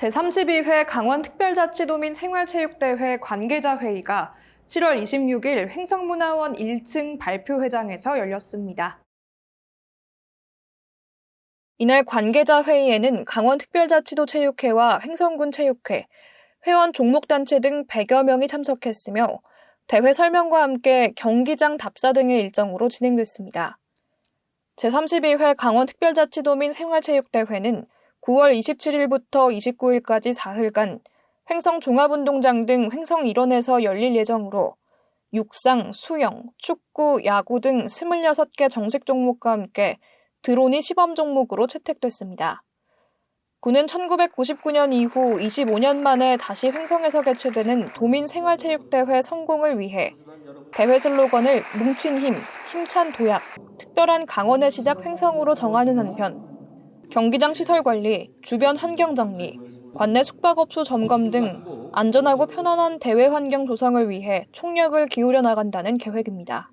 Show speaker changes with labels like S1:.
S1: 제32회 강원특별자치도민 생활체육대회 관계자 회의가 7월 26일 횡성문화원 1층 발표회장에서 열렸습니다. 이날 관계자 회의에는 강원특별자치도 체육회와 횡성군 체육회, 회원 종목단체 등 100여 명이 참석했으며 대회 설명과 함께 경기장 답사 등의 일정으로 진행됐습니다. 제32회 강원특별자치도민 생활체육대회는 9월 27일부터 29일까지 사흘간 횡성 종합운동장 등 횡성 일원에서 열릴 예정으로 육상, 수영, 축구, 야구 등 26개 정식 종목과 함께 드론이 시범 종목으로 채택됐습니다. 군은 1999년 이후 25년 만에 다시 횡성에서 개최되는 도민 생활체육대회 성공을 위해 대회 슬로건을 뭉친 힘, 힘찬 도약, 특별한 강원의 시작 횡성으로 정하는 한편 경기장 시설 관리, 주변 환경 정리, 관내 숙박업소 점검 등 안전하고 편안한 대회 환경 조성을 위해 총력을 기울여 나간다는 계획입니다.